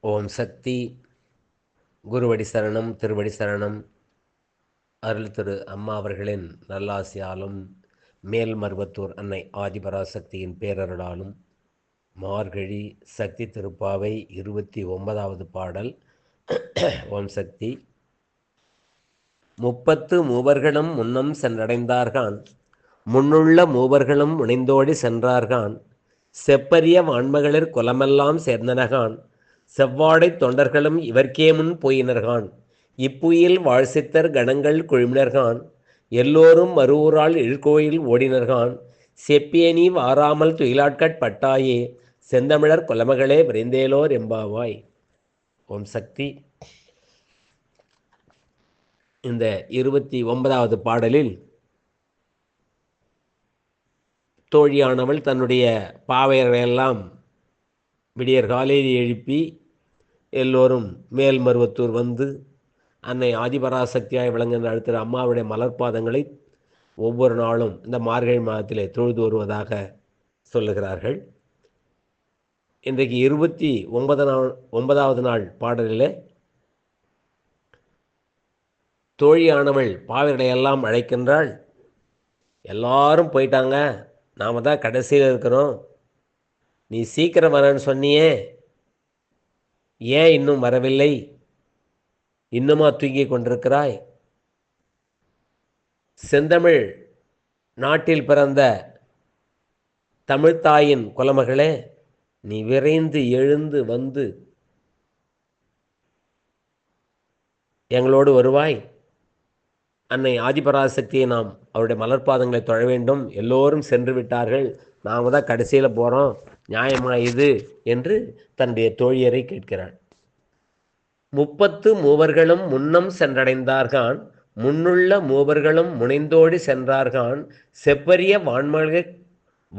ஓம் சக்தி. குருவடி சரணம் திருவடி சரணம். அருள் திரு அம்மா அவர்களின் நல்லாசியாலும் மேல்மருவத்தூர் அன்னை ஆதிபராசக்தியின் பேரருளாலும் மார்கழி சக்தி திருப்பாவை இருபத்தி ஒன்பதாவது பாடல். ஓம் சக்தி. முப்பத்து மூவர்களும் முன்னம் சென்றடைந்தார்கான். முன்னுள்ள மூவர்களும் முனைந்தோடி சென்றார்கான். செப்பரிய வான்மகளிர் குலமெல்லாம் சேர்ந்தனகான். செவ்வாடை தொண்டர்களும் இவர்க்கே முன் போயினர்கான். இப்புயில் வாழ்சித்தர் கணங்கள் குழுமினர்கான். எல்லோரும் மறுவூரால் இழ்கோயில் ஓடினர்கான். செப்பியனி வாராமல் துயிலாட்கட் பட்டாயே செந்தமிழர் குலமகளே விரைந்தேலோர் எம்பாவாய் ஓம் சக்தி. இந்த இருபத்தி ஒன்பதாவது பாடலில் தோழியானவள் தன்னுடைய பாவையர்களெல்லாம் விடியற் காலையில் எழுப்பி எல்லோரும் மேல்மருவத்தூர் வந்து அன்னை ஆதிபராசக்தியாய் விளங்குகின்ற அடுத்த அம்மாவுடைய மலர்பாதங்களை ஒவ்வொரு நாளும் இந்த மார்கழி மாதத்திலே தொழுது வருவதாக சொல்லுகிறார்கள். இன்றைக்கு இருபத்தி ஒன்பது நாள் ஒன்பதாவது நாள் பாடலில் தோழியானவள் பாவைகளை எல்லாம் அழைக்கின்றாள். எல்லாரும் போயிட்டாங்க. நாம் தான் கடைசியில் இருக்கிறோம். நீ சீக்கிரம் வரேன்னு சொன்னியே. ஏன் இன்னும் வரவில்லை? இன்னுமா தூங்கி கொண்டிருக்கிறாய்? செந்தமிழ் நாட்டில் பிறந்த தமிழ்த்தாயின் குலமகளே நீ விரைந்து எழுந்து வந்து எங்களோடு வருவாய். அன்னை ஆதிபராசக்தியை நாம் அவருடைய மலர்பாதங்களை தொழ வேண்டும். எல்லோரும் சென்று விட்டார்கள். நாம் தான் கடைசியில் போகிறோம் நியாயமா இது? என்று தன்னுடைய தோழியரை கேட்கிறாள். முப்பத்து மூவர்களும் முன்னம் சென்றடைந்தார்கான் முன்னுள்ள மூவர்களும் முனைந்தோடி சென்றார்கான் செப்பரிய வான்மகளிர்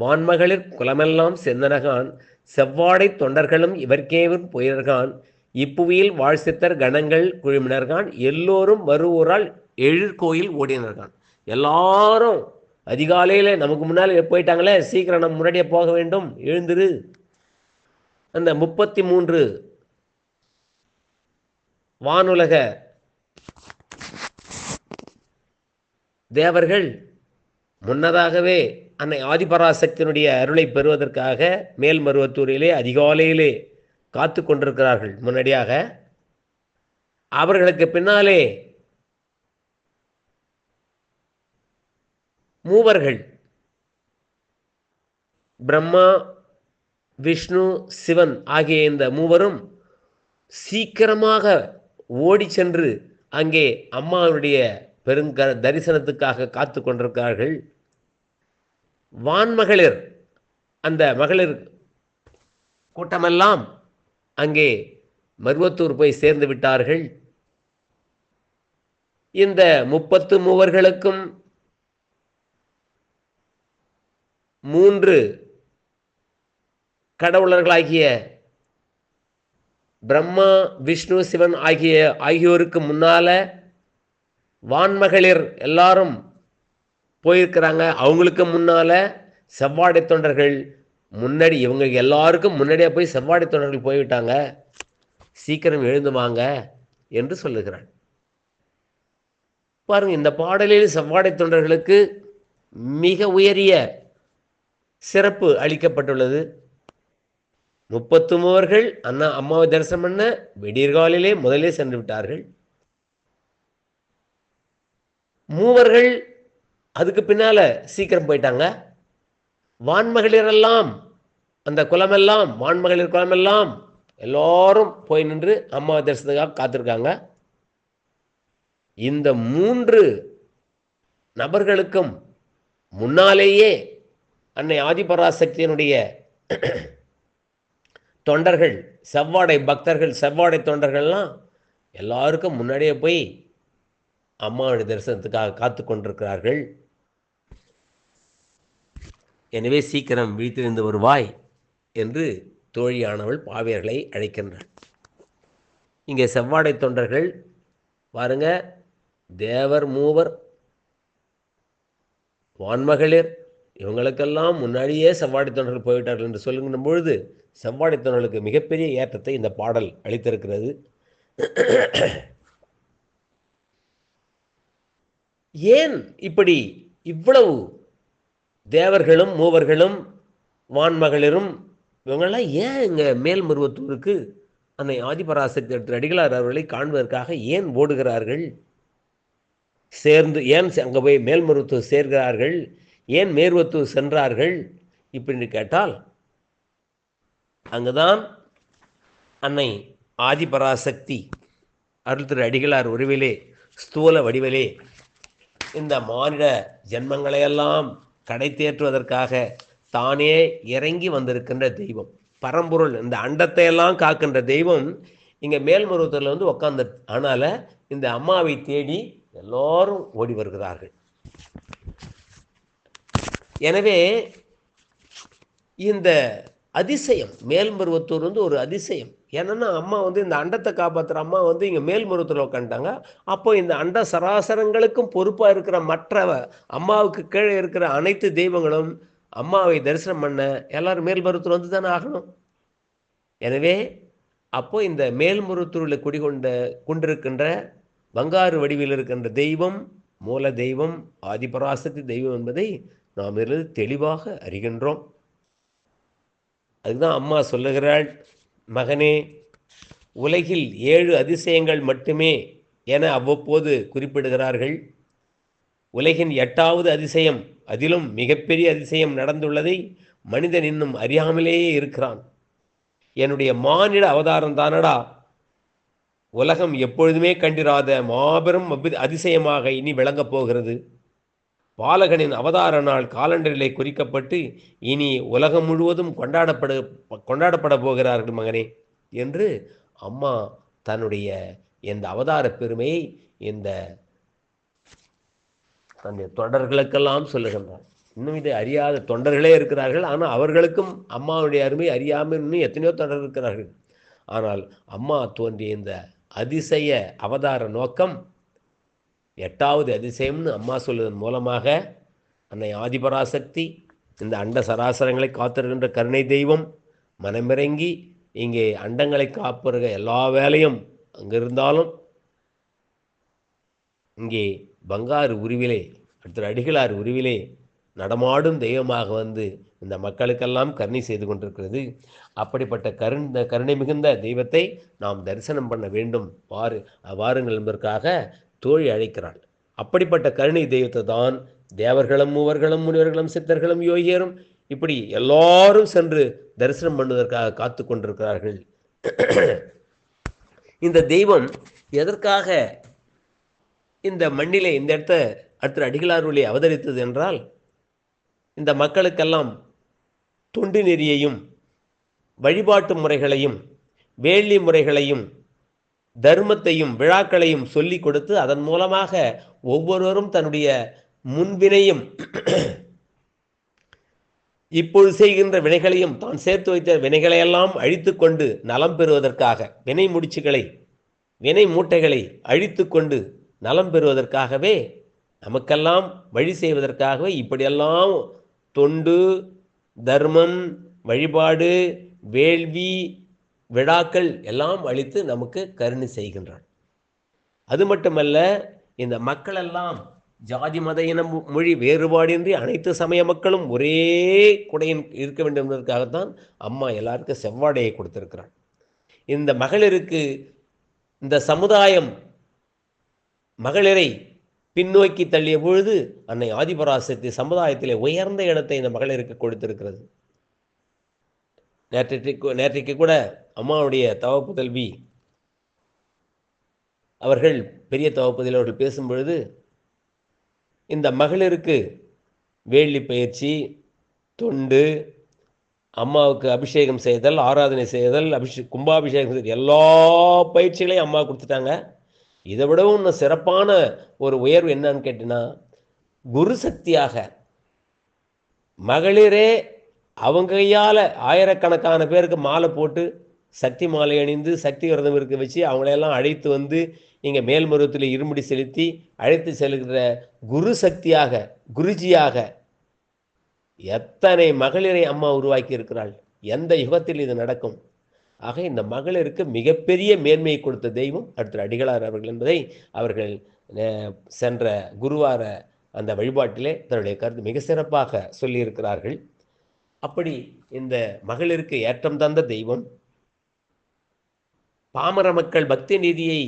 வான்மகளிர் குலமெல்லாம் செந்தனகான் செவ்வாடை தொண்டர்களும் இவர்க்கேவும் புயர்கான் இப்புவியில் வாழ்சித்தர் கணங்கள் குழுமினர்கான் எல்லோரும் வருவோரால் எழிற்கோயில் ஓடினர்கான். எல்லாரும் அதிகாலையில் நமக்கு முன்னால் போயிட்டாங்களே சீக்கிரம் நம்ம முன்னாடியே போக வேண்டும். எழுந்திரு. அந்த முப்பத்தி மூன்று வானுலக தேவர்கள் முன்னதாகவே அன்னை ஆதிபராசக்தியினுடைய அருளை பெறுவதற்காக மேல்மருவத்தூரிலே அதிகாலையிலே காத்து கொண்டிருக்கிறார்கள் முன்னாடியாக. அவர்களுக்கு பின்னாலே மூவர்கள். பிரம்மா விஷ்ணு சிவன் ஆகிய இந்த மூவரும் சீக்கிரமாக ஓடி சென்று அங்கே அம்மாவுடைய பெருங்க தரிசனத்துக்காக காத்து கொண்டிருக்கிறார்கள். வான்மகளிர் அந்த மகளிர் கூட்டமெல்லாம் அங்கே மருவத்தூர் போய் சேர்ந்து விட்டார்கள். இந்த முப்பத்து மூவர்களுக்கும் மூன்று கடவுளர்களாகிய பிரம்மா விஷ்ணு சிவன் ஆகிய ஆகியோருக்கு முன்னால வான்மகளிர் எல்லாரும் போயிருக்கிறாங்க. அவங்களுக்கு முன்னால செவ்வாடை தொண்டர்கள் முன்னாடி இவங்க எல்லாருக்கும் முன்னாடியே போய் செவ்வாடை தொண்டர்கள் போய்விட்டாங்க. சீக்கிரம் எழுந்து வாங்க என்று சொல்லுகிறான் பாருங்க இந்த பாடலில் செவ்வாடை தொண்டர்களுக்கு மிக உயரிய சிறப்பு அளிக்கப்பட்டுள்ளது. முப்பத்து மூவர்கள் அண்ணா அம்மாவை தரிசனம் பண்ண விடியற்காலிலே முதலே சென்று விட்டார்கள். மூவர்கள் அதுக்கு பின்னால சீக்கிரம் போயிட்டாங்க. வான்மகளிரெல்லாம் அந்த குலமெல்லாம் வான்மகளிர் குலமெல்லாம் எல்லாரும் போய் நின்று அம்மாவை தரிசனத்துக்காக காத்திருக்காங்க. இந்த மூன்று நபர்களுக்கும் முன்னாலேயே அன்னை ஆதிபராசக்தியினுடைய தொண்டர்கள் செவ்வாடை பக்தர்கள் செவ்வாடை தொண்டர்கள்லாம் எல்லாருக்கும் முன்னாடியே போய் அம்மாவுடைய தரிசனத்துக்காக காத்து கொண்டிருக்கிறார்கள். எனவே சீக்கிரம் விழித்திருந்து வருவாய் என்று தோழியானவள் பாவியர்களை அழைக்கின்றாள். இங்கே செவ்வாடை தொண்டர்கள் பாருங்க தேவர் மூவர் வான்மகளிர் இவங்களுக்கெல்லாம் முன்னாடியே செவ்வாடித்தொண்டர்கள் போய்விட்டார்கள் என்று சொல்லுகின்ற பொழுது செவ்வாடித்தொண்டர்களுக்கு மிகப்பெரிய ஏற்றத்தை இந்த பாடல் அளித்திருக்கிறது. ஏன் இப்படி இவ்வளவு தேவர்களும் மூவர்களும் வான்மகளிரும் இவங்கெல்லாம் ஏன் இங்கே மேல்மருவத்தூருக்கு அன்னை ஆதிபராசக்தி எடுத்த அடிகளார் அவர்களை காண்பதற்காக ஏன் ஓடுகிறார்கள்? சேர்ந்து ஏன் அங்கே போய் மேல்மருவத்தூர் சேர்கிறார்கள்? ஏன் மேர்வத்தூர் சென்றார்கள் இப்படின்னு கேட்டால் அங்குதான் அன்னை ஆதிபராசக்தி அருள் திரு அடிகளார் உருவிலே ஸ்தூல வடிவிலே இந்த மானிட ஜென்மங்களையெல்லாம் கடை தேற்றுவதற்காக தானே இறங்கி வந்திருக்கின்ற தெய்வம். பரம்பொருள் இந்த அண்டத்தை எல்லாம் காக்கின்ற தெய்வம் இங்கே மேல்மருவத்தூரில் வந்து உக்காந்து அதனால் இந்த அம்மாவை தேடி எல்லோரும் ஓடி வருகிறார்கள். எனவே இந்த அதிசயம் மேல்மருவத்தூர் வந்து ஒரு அதிசயம். என்னன்னா அம்மா வந்து இந்த அண்டத்தை காப்பாற்றுற அம்மா வந்து இங்கே மேல்மருவத்தூரில் உட்காந்துட்டாங்க அப்போ இந்த அண்ட சராசரங்களுக்கும் பொறுப்பாக இருக்கிற மற்ற அம்மாவுக்கு கீழே இருக்கிற அனைத்து தெய்வங்களும் அம்மாவை தரிசனம் பண்ண எல்லாரும் மேல்மருவத்தூர் வந்து தானே ஆகணும்? எனவே அப்போ இந்த மேல்மருவத்தூரில் குடிகொண்ட கொண்டிருக்கின்ற பங்காறு வடிவில் இருக்கின்ற தெய்வம் மூல தெய்வம் ஆதிபராசக்தி தெய்வம் என்பதை நாம் இருந்து தெளிவாக அறிகின்றோம். அதுதான் அம்மா சொல்லுகிறாள் மகனே உலகில் ஏழு அதிசயங்கள் மட்டுமே என அவ்வப்போது குறிப்பிடுகிறார்கள். உலகின் எட்டாவது அதிசயம் அதிலும் மிகப்பெரிய அதிசயம் நடந்துள்ளதை மனிதன் இன்னும் அறியாமலேயே இருக்கிறான். என்னுடைய மானிட அவதாரம் தானடா? உலகம் எப்பொழுதுமே கண்டிராத மாபெரும் அபி- அதிசயமாக இனி விளங்கப் போகிறது. பாலகனின் அவதார நாள் காலண்டரிலே குறிக்கப்பட்டு இனி உலகம் முழுவதும் கொண்டாடப்பட கொண்டாடப்பட போகிறார்கள் மகனே என்று அம்மா தன்னுடைய இந்த அவதார பெருமையை இந்த தன்னுடைய தொண்டர்களுக்கெல்லாம் சொல்லுகின்றார். இன்னும் இதை அறியாத தொண்டர்களே இருக்கிறார்கள். ஆனால் அவர்களுக்கும் அம்மாவுடைய அருமை அறியாமல் இன்னும் எத்தனையோ தொண்டர் இருக்கிறார்கள். ஆனால் அம்மா தோன்றிய இந்த அதிசய அவதார நோக்கம் எட்டாவது அதிசயம்னு அம்மா சொல்வதன் மூலமாக அன்னை ஆதிபராசக்தி இந்த அண்ட சராசரங்களை காத்திருக்கின்ற கருணை தெய்வம் மனமிறங்கி இங்கே அண்டங்களை காப்பிருக்க எல்லா வேலையும் அங்கே இருந்தாலும் இங்கே பங்காரு உருவிலே அடுத்த அடிகளார் உருவிலே நடமாடும் தெய்வமாக வந்து இந்த மக்களுக்கெல்லாம் கருணை செய்து கொண்டிருக்கிறது. அப்படிப்பட்ட கருண் கருணை மிகுந்த தெய்வத்தை நாம் தரிசனம் பண்ண வேண்டும். வாரு வாருங்கள் என்பதற்காக தோழி அழைக்கிறாள். அப்படிப்பட்ட கருணை தெய்வத்தை தான் தேவர்களும் மூவர்களும் முனிவர்களும் சித்தர்களும் யோகியரும் இப்படி எல்லாரும் சென்று தரிசனம் பண்ணுவதற்காக காத்து கொண்டிருக்கிறார்கள். இந்த தெய்வம் எதற்காக இந்த மண்ணிலே இந்த இடத்த அடுத்த அடிகளாருளே அவதரித்தது என்றால் இந்த மக்களுக்கெல்லாம் தொண்டு நெறியையும் வழிபாட்டு முறைகளையும் வேள்வி முறைகளையும் தர்மத்தையும் விழாக்களையும் சொல்லி கொடுத்து அதன் மூலமாக ஒவ்வொருவரும் தன்னுடைய முன்வினையும் இப்பொழுது செய்கின்ற வினைகளையும் தான் சேர்த்து வைத்த வினைகளையெல்லாம் அழித்து கொண்டு நலம் பெறுவதற்காக வினை முடிச்சுகளை வினை மூட்டைகளை அழித்து கொண்டு நலம் பெறுவதற்காகவே நமக்கெல்லாம் வழி செய்வதற்காகவே இப்படியெல்லாம் தொண்டு தர்மம் வழிபாடு வேள்வி விழாக்கள் எல்லாம் அளித்து நமக்கு கருணை செய்கின்றான். அது மட்டுமல்ல இந்த மக்களெல்லாம் ஜாதி மத இன மொழி வேறுபாடின்றி அனைத்து சமய மக்களும் ஒரே குடையின் இருக்க வேண்டும் என்பதற்காகத்தான் அம்மா எல்லாருக்கும் செவ்வாடையை கொடுத்திருக்கிறான் இந்த மகளிருக்கு இந்த சமுதாயம் மகளிரை பின்னோக்கி தள்ளிய பொழுது அன்னை ஆதிபராசக்தி சமுதாயத்திலே உயர்ந்த இடத்தை இந்த மகளிருக்கு கொடுத்திருக்கிறது. நேற்றைக்கு நேற்றைக்கு கூட அம்மாவுடைய தவ புதல்வி அவர்கள் பெரிய தவப்பதில் அவர்கள் பேசும் பொழுது இந்த மகளிருக்கு வேள்வி பயிற்சி தொண்டு அம்மாவுக்கு அபிஷேகம் செய்தல் ஆராதனை செய்தல் அபிஷே கும்பாபிஷேகம் செய்தல் எல்லா பயிற்சிகளையும் அம்மா கொடுத்துட்டாங்க. இதை விடவும் இன்னும் சிறப்பான ஒரு உயர்வு என்னன்னு கேட்டினா குரு சக்தியாக மகளிரே அவங்க கையால் ஆயிரக்கணக்கான பேருக்கு மாலை போட்டு சக்தி மாலை அணிந்து சக்தி விரதம் இருக்க வச்சு அவங்களையெல்லாம் அழைத்து வந்து இங்கே மேல்மருவத்தில் இருமுடி செலுத்தி அழைத்து செல்கிற குரு சக்தியாக குருஜியாக எத்தனை மகளிரை அம்மா உருவாக்கி இருக்கிறாள்? எந்த யுகத்தில் இது நடக்கும்? ஆக இந்த மகளிருக்கு மிகப்பெரிய மேன்மையை கொடுத்த தெய்வம் அடுத்த அடிகளார் அவர்கள் என்பதை அவர்கள் சென்ற குருவார அந்த வழிபாட்டிலே தன்னுடைய கருத்து மிக சிறப்பாக சொல்லியிருக்கிறார்கள். அப்படி இந்த மகளிருக்கு ஏற்றம் தந்த தெய்வம் பாமர மக்கள் பக்தி நீதியை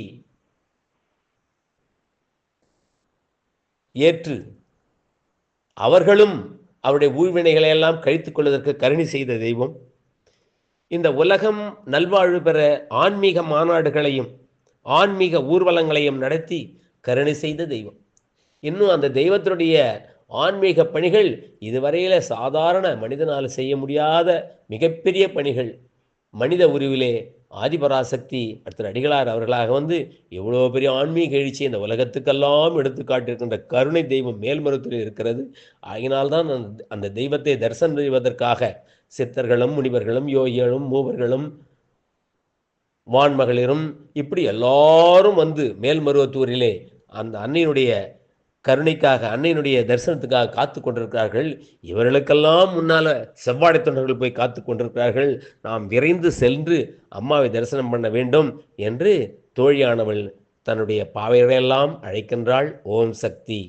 ஏற்று அவர்களும் அவருடைய ஊழ்வினைகளை எல்லாம் கழித்துக் கொள்வதற்கு கருணை செய்த தெய்வம். இந்த உலகம் நல்வாழ்வு பெற ஆன்மீக மாநாடுகளையும் ஆன்மீக ஊர்வலங்களையும் நடத்தி கருணை செய்த தெய்வம். இன்னும் அந்த தெய்வத்தினுடைய ஆன்மீக பணிகள் இதுவரையில சாதாரண மனிதனால் செய்ய முடியாத மிகப்பெரிய பணிகள். மனித உருவிலே ஆதிபராசக்தி அடுத்த அடிகளார் அவர்களாக வந்து எவ்வளோ பெரிய ஆன்மீக எழுச்சி இந்த உலகத்துக்கெல்லாம் எடுத்து காட்டியிருக்கின்ற கருணை தெய்வம் மேல்மருவத்தில் இருக்கிறது. ஆகினால்தான் அந்த அந்த தெய்வத்தை தரிசனம் செய்வதற்காக சித்தர்களும் முனிவர்களும் யோகிகளும் மூவர்களும் வான்மகளிரும் இப்படி எல்லாரும் வந்து மேல்மருவத்தூரிலே அந்த அன்னையினுடைய கருணைக்காக அன்னையினுடைய தரிசனத்துக்காக காத்து கொண்டிருக்கிறார்கள். இவர்களுக்கெல்லாம் முன்னால செவ்வாடை தொண்டர்கள் போய் காத்து கொண்டிருக்கிறார்கள். நாம் விரைந்து சென்று அம்மாவை தரிசனம் பண்ண வேண்டும் என்று தோழியானவள் தன்னுடைய பாவையரையெல்லாம் அழைக்கின்றாள். ஓம் சக்தி.